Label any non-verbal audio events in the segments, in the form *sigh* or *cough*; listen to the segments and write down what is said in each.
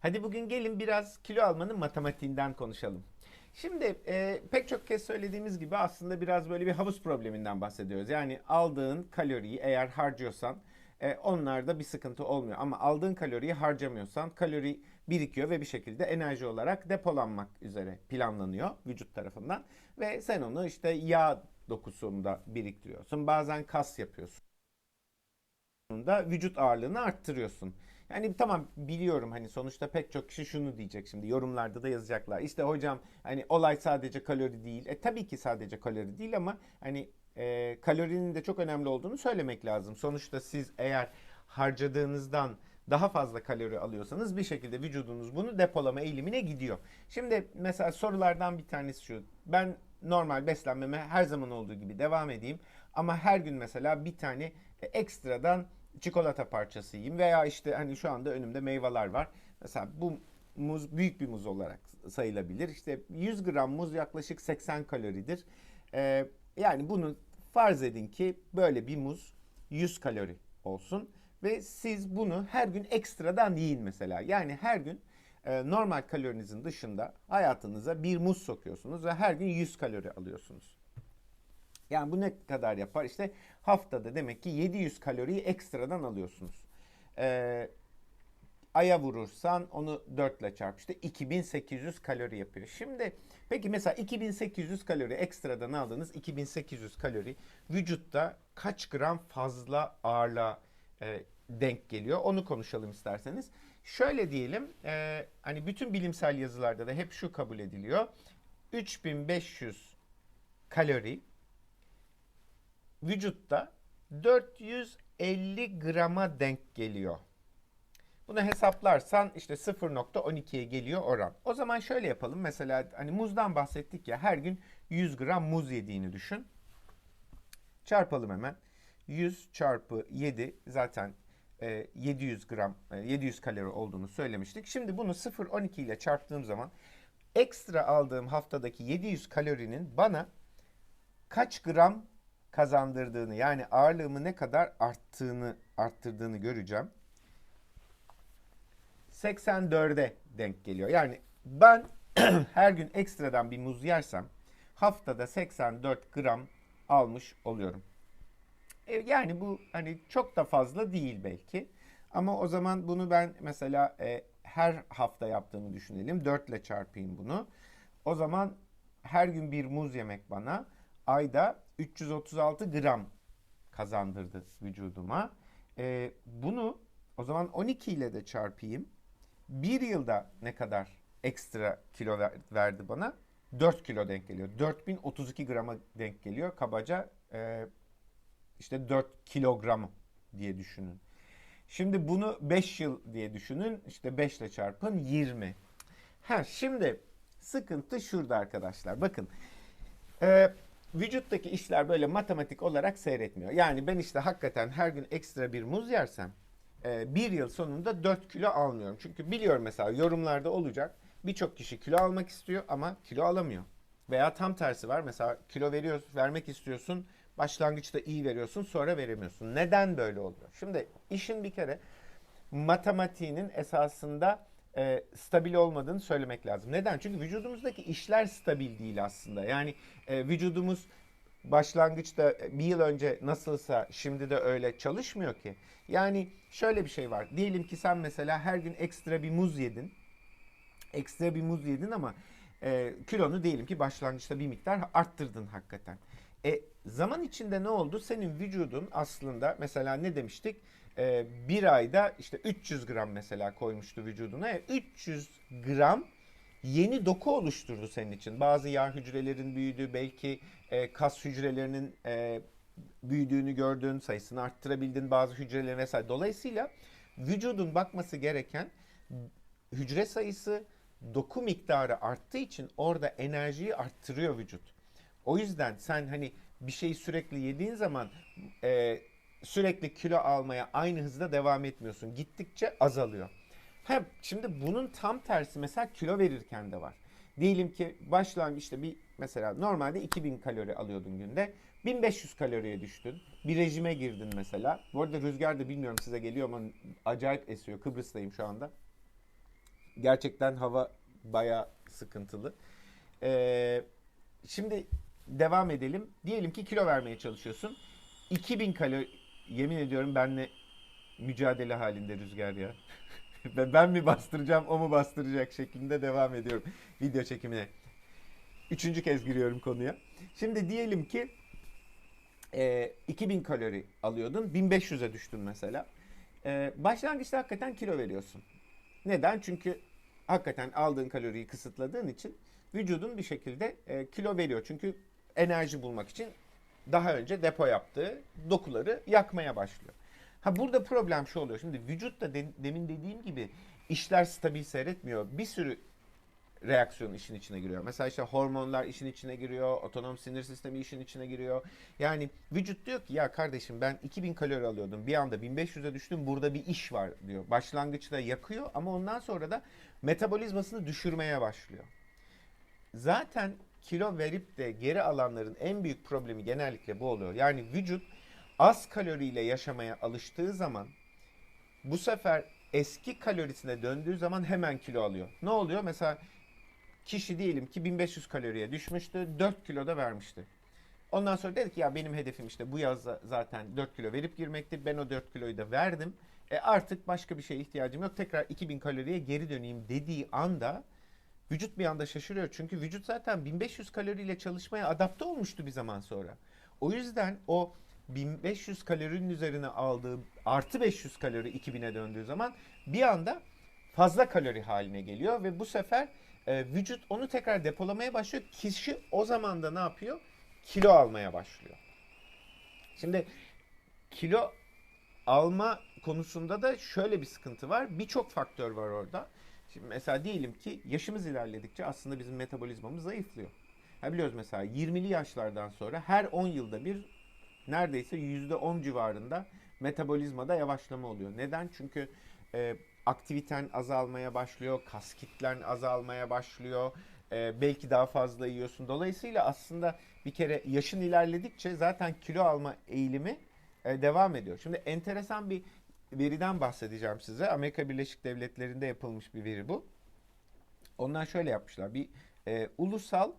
Hadi bugün gelin biraz kilo almanın matematiğinden konuşalım. Şimdi e, pek çok kez söylediğimiz gibi aslında biraz böyle bir havuz probleminden bahsediyoruz. Yani aldığın kaloriyi eğer harcıyorsan e, onlarda bir sıkıntı olmuyor. Ama aldığın kaloriyi harcamıyorsan kalori birikiyor ve bir şekilde enerji olarak depolanmak üzere planlanıyor vücut tarafından. Ve sen onu işte yağ dokusunda biriktiriyorsun. Bazen kas yapıyorsun vücut ağırlığını arttırıyorsun. Yani tamam biliyorum hani sonuçta pek çok kişi şunu diyecek şimdi yorumlarda da yazacaklar. İşte hocam hani olay sadece kalori değil. E tabii ki sadece kalori değil ama hani e, kalorinin de çok önemli olduğunu söylemek lazım. Sonuçta siz eğer harcadığınızdan daha fazla kalori alıyorsanız bir şekilde vücudunuz bunu depolama eğilimine gidiyor. Şimdi mesela sorulardan bir tanesi şu. Ben normal beslenmeme her zaman olduğu gibi devam edeyim ama her gün mesela bir tane e, ekstradan çikolata parçası yiyeyim veya işte hani şu anda önümde meyveler var. Mesela bu muz büyük bir muz olarak sayılabilir. İşte 100 gram muz yaklaşık 80 kaloridir. Ee, yani bunu farz edin ki böyle bir muz 100 kalori olsun ve siz bunu her gün ekstradan yiyin mesela. Yani her gün e, normal kalorinizin dışında hayatınıza bir muz sokuyorsunuz ve her gün 100 kalori alıyorsunuz. Yani bu ne kadar yapar? İşte haftada demek ki 700 kaloriyi ekstradan alıyorsunuz. Ee, aya vurursan onu 4 ile çarp işte 2800 kalori yapıyor. Şimdi peki mesela 2800 kalori ekstradan aldığınız 2800 kalori vücutta kaç gram fazla ağırlığa e, denk geliyor? Onu konuşalım isterseniz. Şöyle diyelim e, hani bütün bilimsel yazılarda da hep şu kabul ediliyor. 3500 kalori vücutta 450 grama denk geliyor. Bunu hesaplarsan işte 0.12'ye geliyor oran. O zaman şöyle yapalım. Mesela hani muzdan bahsettik ya her gün 100 gram muz yediğini düşün. Çarpalım hemen. 100 çarpı 7 zaten e, 700 gram e, 700 kalori olduğunu söylemiştik. Şimdi bunu 0.12 ile çarptığım zaman ekstra aldığım haftadaki 700 kalorinin bana kaç gram kazandırdığını yani ağırlığımı ne kadar arttığını arttırdığını göreceğim. 84'e denk geliyor. Yani ben *clears throat* her gün ekstradan bir muz yersem haftada 84 gram almış oluyorum. E, yani bu hani çok da fazla değil belki. Ama o zaman bunu ben mesela e, her hafta yaptığımı düşünelim. 4 ile çarpayım bunu. O zaman her gün bir muz yemek bana ayda 336 gram kazandırdı vücuduma. E, bunu o zaman 12 ile de çarpayım. Bir yılda ne kadar ekstra kilo ver, verdi bana? 4 kilo denk geliyor. 4032 grama denk geliyor. Kabaca e, işte 4 kilogram diye düşünün. Şimdi bunu 5 yıl diye düşünün. İşte 5 ile çarpın 20. Ha şimdi sıkıntı şurada arkadaşlar. Bakın. Eee vücuttaki işler böyle matematik olarak seyretmiyor. Yani ben işte hakikaten her gün ekstra bir muz yersem e, bir yıl sonunda 4 kilo almıyorum. Çünkü biliyorum mesela yorumlarda olacak birçok kişi kilo almak istiyor ama kilo alamıyor. Veya tam tersi var mesela kilo veriyorsun, vermek istiyorsun başlangıçta iyi veriyorsun sonra veremiyorsun. Neden böyle oluyor? Şimdi işin bir kere matematiğinin esasında e, stabil olmadığını söylemek lazım. Neden? Çünkü vücudumuzdaki işler stabil değil aslında. Yani e, vücudumuz başlangıçta e, bir yıl önce nasılsa şimdi de öyle çalışmıyor ki. Yani şöyle bir şey var. Diyelim ki sen mesela her gün ekstra bir muz yedin. Ekstra bir muz yedin ama e, kilonu diyelim ki başlangıçta bir miktar arttırdın hakikaten. E, zaman içinde ne oldu? Senin vücudun aslında mesela ne demiştik? e, bir ayda işte 300 gram mesela koymuştu vücuduna. E, 300 gram yeni doku oluşturdu senin için. Bazı yağ hücrelerin büyüdüğü, belki e, kas hücrelerinin e, büyüdüğünü gördün, sayısını arttırabildin bazı hücrelerin vesaire. Dolayısıyla vücudun bakması gereken hücre sayısı, doku miktarı arttığı için orada enerjiyi arttırıyor vücut. O yüzden sen hani bir şeyi sürekli yediğin zaman e, sürekli kilo almaya aynı hızda devam etmiyorsun. Gittikçe azalıyor. Hem şimdi bunun tam tersi mesela kilo verirken de var. Diyelim ki başlangıçta bir mesela normalde 2000 kalori alıyordun günde. 1500 kaloriye düştün. Bir rejime girdin mesela. Bu arada rüzgar da bilmiyorum size geliyor ama acayip esiyor. Kıbrıs'tayım şu anda. Gerçekten hava baya sıkıntılı. Ee, şimdi devam edelim. Diyelim ki kilo vermeye çalışıyorsun. 2000 kalori yemin ediyorum benle mücadele halinde rüzgar ya. *laughs* ben, mi bastıracağım o mu bastıracak şeklinde devam ediyorum video çekimine. Üçüncü kez giriyorum konuya. Şimdi diyelim ki e, 2000 kalori alıyordun 1500'e düştün mesela. E, başlangıçta hakikaten kilo veriyorsun. Neden? Çünkü hakikaten aldığın kaloriyi kısıtladığın için vücudun bir şekilde e, kilo veriyor. Çünkü enerji bulmak için daha önce depo yaptığı dokuları yakmaya başlıyor. Ha burada problem şu oluyor. Şimdi vücut da de- demin dediğim gibi işler stabil seyretmiyor. Bir sürü reaksiyon işin içine giriyor. Mesela işte hormonlar işin içine giriyor, otonom sinir sistemi işin içine giriyor. Yani vücut diyor ki ya kardeşim ben 2000 kalori alıyordum bir anda 1500'e düştüm burada bir iş var diyor. Başlangıçta yakıyor ama ondan sonra da metabolizmasını düşürmeye başlıyor. Zaten kilo verip de geri alanların en büyük problemi genellikle bu oluyor. Yani vücut az kaloriyle yaşamaya alıştığı zaman bu sefer eski kalorisine döndüğü zaman hemen kilo alıyor. Ne oluyor? Mesela kişi diyelim ki 1500 kaloriye düşmüştü, 4 kilo da vermişti. Ondan sonra dedi ki ya benim hedefim işte bu yaz zaten 4 kilo verip girmekti. Ben o 4 kiloyu da verdim. E artık başka bir şeye ihtiyacım yok. Tekrar 2000 kaloriye geri döneyim dediği anda vücut bir anda şaşırıyor. Çünkü vücut zaten 1500 kaloriyle çalışmaya adapte olmuştu bir zaman sonra. O yüzden o 1500 kalorinin üzerine aldığı artı 500 kalori 2000'e döndüğü zaman bir anda fazla kalori haline geliyor ve bu sefer e, vücut onu tekrar depolamaya başlıyor. Kişi o zaman da ne yapıyor? Kilo almaya başlıyor. Şimdi kilo alma konusunda da şöyle bir sıkıntı var. Birçok faktör var orada. Şimdi mesela diyelim ki yaşımız ilerledikçe aslında bizim metabolizmamız zayıflıyor. Ha biliyoruz mesela 20'li yaşlardan sonra her 10 yılda bir neredeyse %10 civarında metabolizmada yavaşlama oluyor. Neden? Çünkü e, aktiviten azalmaya başlıyor, kas kitlen azalmaya başlıyor. E, belki daha fazla yiyorsun. Dolayısıyla aslında bir kere yaşın ilerledikçe zaten kilo alma eğilimi e, devam ediyor. Şimdi enteresan bir veriden bahsedeceğim size. Amerika Birleşik Devletleri'nde yapılmış bir veri bu. Onlar şöyle yapmışlar. Bir e, ulusal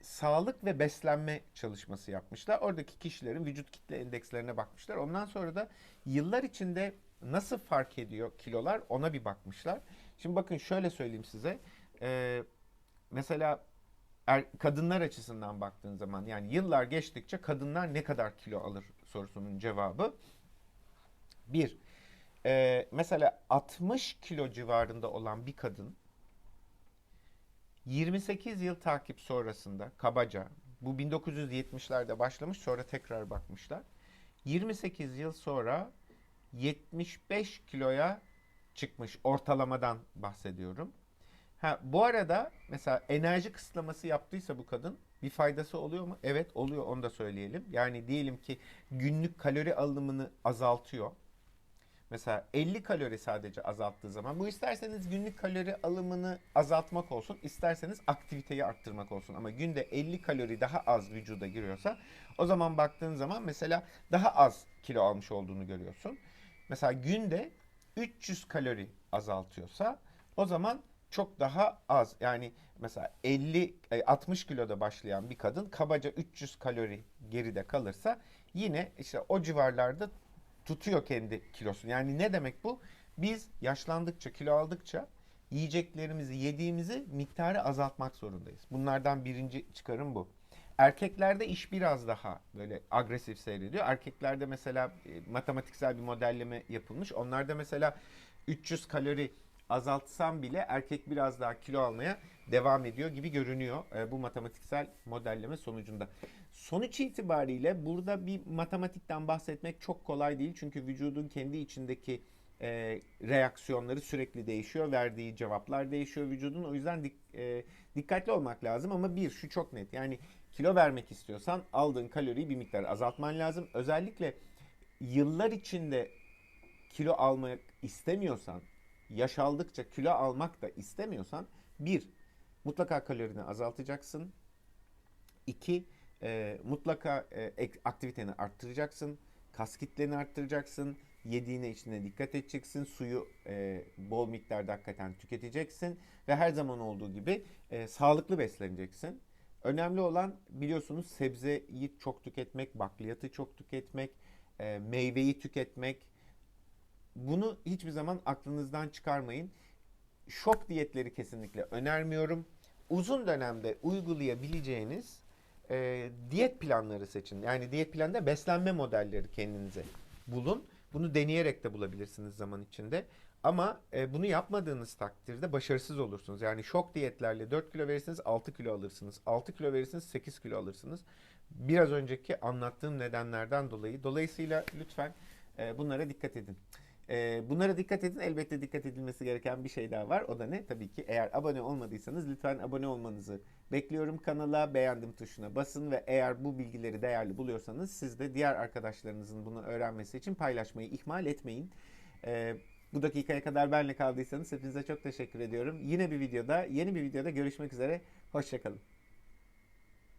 sağlık ve beslenme çalışması yapmışlar. Oradaki kişilerin vücut kitle endekslerine bakmışlar. Ondan sonra da yıllar içinde nasıl fark ediyor kilolar ona bir bakmışlar. Şimdi bakın şöyle söyleyeyim size. Ee, mesela er, kadınlar açısından baktığın zaman yani yıllar geçtikçe kadınlar ne kadar kilo alır sorusunun cevabı. Bir, e, mesela 60 kilo civarında olan bir kadın 28 yıl takip sonrasında kabaca bu 1970'lerde başlamış sonra tekrar bakmışlar. 28 yıl sonra 75 kiloya çıkmış ortalamadan bahsediyorum. Ha bu arada mesela enerji kısıtlaması yaptıysa bu kadın bir faydası oluyor mu? Evet oluyor onu da söyleyelim. Yani diyelim ki günlük kalori alımını azaltıyor. Mesela 50 kalori sadece azalttığı zaman bu isterseniz günlük kalori alımını azaltmak olsun, isterseniz aktiviteyi arttırmak olsun. Ama günde 50 kalori daha az vücuda giriyorsa o zaman baktığın zaman mesela daha az kilo almış olduğunu görüyorsun. Mesela günde 300 kalori azaltıyorsa o zaman çok daha az. Yani mesela 50 60 kiloda başlayan bir kadın kabaca 300 kalori geride kalırsa yine işte o civarlarda tutuyor kendi kilosunu. Yani ne demek bu? Biz yaşlandıkça, kilo aldıkça yiyeceklerimizi, yediğimizi miktarı azaltmak zorundayız. Bunlardan birinci çıkarım bu. Erkeklerde iş biraz daha böyle agresif seyrediyor. Erkeklerde mesela e, matematiksel bir modelleme yapılmış. Onlarda mesela 300 kalori azaltsam bile erkek biraz daha kilo almaya devam ediyor gibi görünüyor e, bu matematiksel modelleme sonucunda. Sonuç itibariyle burada bir matematikten bahsetmek çok kolay değil. Çünkü vücudun kendi içindeki e, reaksiyonları sürekli değişiyor. Verdiği cevaplar değişiyor vücudun. O yüzden dik, dikkatli olmak lazım. Ama bir şu çok net. Yani kilo vermek istiyorsan aldığın kaloriyi bir miktar azaltman lazım. Özellikle yıllar içinde kilo almak istemiyorsan, yaş aldıkça kilo almak da istemiyorsan bir, mutlaka kalorini azaltacaksın. İki, e, mutlaka e, aktiviteni arttıracaksın. Kas kitleni arttıracaksın. Yediğine içtiğine dikkat edeceksin. Suyu e, bol miktarda hakikaten tüketeceksin. Ve her zaman olduğu gibi e, sağlıklı besleneceksin. Önemli olan biliyorsunuz sebzeyi çok tüketmek, bakliyatı çok tüketmek, e, meyveyi tüketmek. Bunu hiçbir zaman aklınızdan çıkarmayın. Şok diyetleri kesinlikle önermiyorum. Uzun dönemde uygulayabileceğiniz e, diyet planları seçin. Yani diyet planında beslenme modelleri kendinize bulun. Bunu deneyerek de bulabilirsiniz zaman içinde. Ama e, bunu yapmadığınız takdirde başarısız olursunuz. Yani şok diyetlerle 4 kilo verirsiniz 6 kilo alırsınız. 6 kilo verirsiniz 8 kilo alırsınız. Biraz önceki anlattığım nedenlerden dolayı. Dolayısıyla lütfen e, bunlara dikkat edin. E, bunlara dikkat edin. Elbette dikkat edilmesi gereken bir şey daha var. O da ne? Tabii ki eğer abone olmadıysanız lütfen abone olmanızı bekliyorum. Kanala beğendim tuşuna basın ve eğer bu bilgileri değerli buluyorsanız siz de diğer arkadaşlarınızın bunu öğrenmesi için paylaşmayı ihmal etmeyin. E, bu dakikaya kadar benle kaldıysanız hepinize çok teşekkür ediyorum. Yine bir videoda, yeni bir videoda görüşmek üzere. Hoşçakalın.